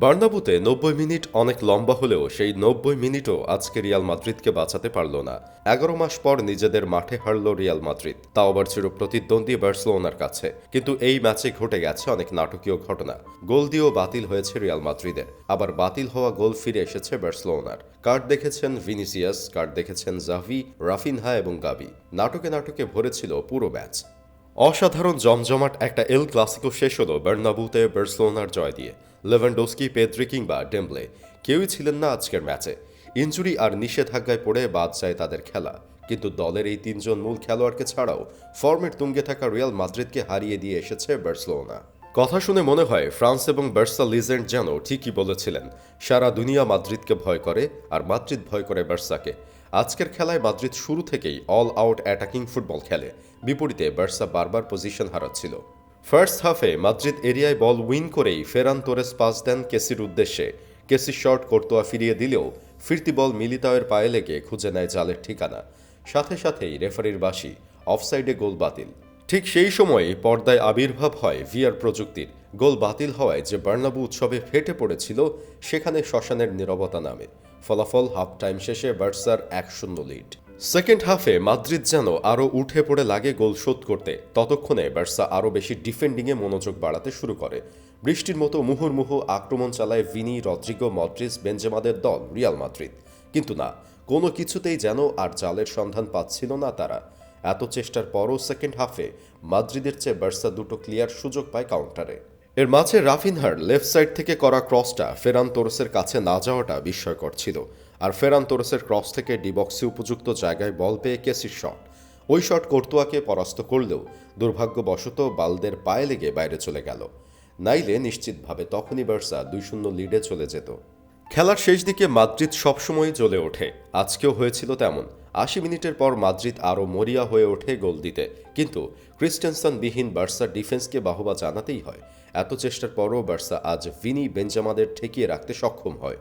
বার্নাবুতে নব্বই মিনিট অনেক লম্বা হলেও সেই নব্বই মিনিটও আজকে রিয়াল মাদ্রিদকে বাঁচাতে পারল না। এগারো মাস পর নিজেদের মাঠে হারল রিয়াল মাদ্রিদ। তাও আবার ছিল প্রতিদ্বন্দ্বী বার্সেলোনার কাছে। কিন্তু এই ম্যাচে ঘটে গেছে অনেক নাটকীয় ঘটনা। গোল দিয়েও বাতিল হয়েছে রিয়াল মাদ্রিদের আবার বাতিল হওয়া গোল ফিরে এসেছে বার্সেলোনার। কার্ড দেখেছেন ভিনিসিয়াস, কার্ড দেখেছেন জাভি, রাফিনহা এবং গাবি। নাটকে নাটকে ভরেছিল পুরো ম্যাচ। অসাধারণ জমজমাট একটা এল ক্লাসিকো শেষ হলো বার্নাবুতে বার্সেলোনার জয় দিয়ে। লেভানডোস্কি পেদ্রি কিংবা ডেম্বলে কেউই ছিলেন না আজকের ম্যাচে। ইঞ্জুরি আর নিষেধাজ্ঞায় পড়ে বাদ যায় তাদের খেলা। কিন্তু দলের এই তিনজন মূল খেলোয়াড়কে ছাড়াও ফর্মের তুঙ্গে থাকা রিয়াল মাদ্রিদকে হারিয়ে দিয়ে এসেছে বার্সেলোনা। কথা শুনে মনে হয় ফ্রান্স এবং বার্সা লিজেন্ড যেন ঠিকই বলেছিলেন, সারা দুনিয়া মাদ্রিদকে ভয় করে আর মাদ্রিদ ভয় করে বার্সাকে। আজকের খেলায় মাদ্রিদ শুরু থেকেই অল আউট অ্যাটাকিং ফুটবল খেলে। বিপরীতে বার্সা বারবার পজিশন হারাচ্ছিল। ফার্স্ট হাফে মাদ্রিদ এরিয়ায় বল উইন করেই ফেরান তোরেস পাস দেন কেসির উদ্দেশ্যে। কেসি শর্ট কোর্তোয়া ফিরিয়ে দিলেও ফিরতি বল মিলিতাওয়ের পায়ে লেগে খুঁজে নেয় জালের ঠিকানা। সাথে সাথেই রেফারির বাসি অফসাইডে গোল বাতিল। ঠিক সেই সময়েই পর্দায় আবির্ভাব হয় ভিআর প্রযুক্তির। গোল বাতিল হওয়ায় যে বার্নাবু উৎসবে ফেটে পড়েছিল, সেখানে শ্মশানের নীরবতা নামে। ফলাফল হাফ টাইম শেষে বার্সার এক শূন্য লিড সেকেন্ড হাফে মাদ্রিদ যেন আরও উঠে পড়ে লাগে গোল শোধ করতে, ততক্ষণে বার্সা আরও বেশি ডিফেন্ডিংয়ে মনোযোগ বাড়াতে শুরু করে। বৃষ্টির মতো মুহুর্মুহু আক্রমণ চালায় ভিনি, রদ্রিগো মদ্রিস বেঞ্জেমাদের দল, রিয়াল মাদ্রিদ। কিন্তু না, কোনো কিছুতেই যেন আর জালের সন্ধান পাচ্ছিল না তারা। এত চেষ্টার পরও সেকেন্ড হাফে মাদ্রিদের চেয়ে বার্সা দুটো ক্লিয়ার সুযোগ পায় কাউন্টারে। এর মাঝে রাফিনহার লেফট সাইড থেকে করা ক্রসটা ফেরান তোরসের কাছে না যাওয়াটা বিস্ময়কর ছিল। আর ফেরান তোরসের ক্রস থেকে ডিবক্সে উপযুক্ত জায়গায় বল পেয়ে কেসির শট। ওই শট কর্তুয়াকে পরাস্ত করলেও দুর্ভাগ্যবশত বালদের পায়ে লেগে বাইরে চলে গেল। নাইলে নিশ্চিতভাবে তখনই বার্সা দুই শূন্য লিডে চলে যেত। খেলার শেষ দিকে মাদ্রিদ সবসময়ই জ্বলে ওঠে। আজকেও হয়েছিল তেমন। আশি মিনিটের পর মাদ্রিদ আরও মরিয়া হয়ে ওঠে গোল দিতে। কিন্তু ক্রিস্টেনসন বিহীন বার্সার ডিফেন্সকে বাহবা জানাতেই হয়। এত চেষ্টার পরও বার্সা আজ ভিনি বেঞ্জামাদের ঠেকিয়ে রাখতে সক্ষম হয়।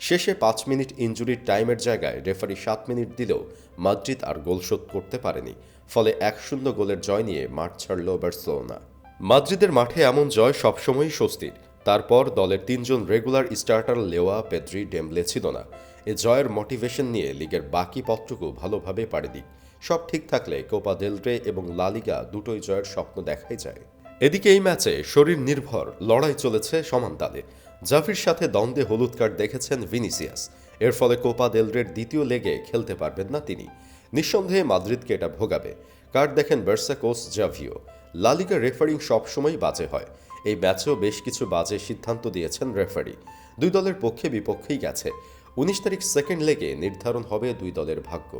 শেষে পাঁচ মিনিট ইঞ্জুরির টাইমের জায়গায় রেফারি সাত মিনিট দিলেও মাদ্রিদ আর গোল শোধ করতে পারেনি। ফলে এক শূন্য গোলের জয় নিয়ে মাঠ ছাড়ল বার্সেলোনা। মাদ্রিদের মাঠে এমন জয় সবসময়ই স্বস্তির। তারপর দলের তিনজন regular starter Lewa, Pedri Dembele ছিল না। এ জয়ের মোটিভেশন নিয়ে লিগের বাকি পথটুকু ভালোভাবে পাড়ি দিক সব ঠিক থাকলে কোপা দেলরে এবং লালিগা দুটোই জয়ের স্বপ্ন দেখাই যায়। এদিকে এই ম্যাচে শরীর নির্ভর, লড়াই চলেছে সমান তালে। জাফির সাথে দ্বন্দ্বে হলুদ কার্ড দেখেছেন ভিনিসিয়াস। এর ফলে কোপা দেলরের দ্বিতীয় লেগে খেলতে পারবেন না তিনি। নিঃসন্দেহে মাদ্রিদকে এটা ভোগাবে। কার্ড দেখেন বার্সা কোচ জাভিও লালিগা রেফারিং সবসময় বাজে হয়। এই ম্যাচেও বেশ কিছু বাজে সিদ্ধান্ত দিয়েছেন রেফারি। দুই দলের পক্ষে বিপক্ষেই গেছে। উনিশ তারিখ সেকেন্ড লেগে নির্ধারণ হবে দুই দলের ভাগ্য।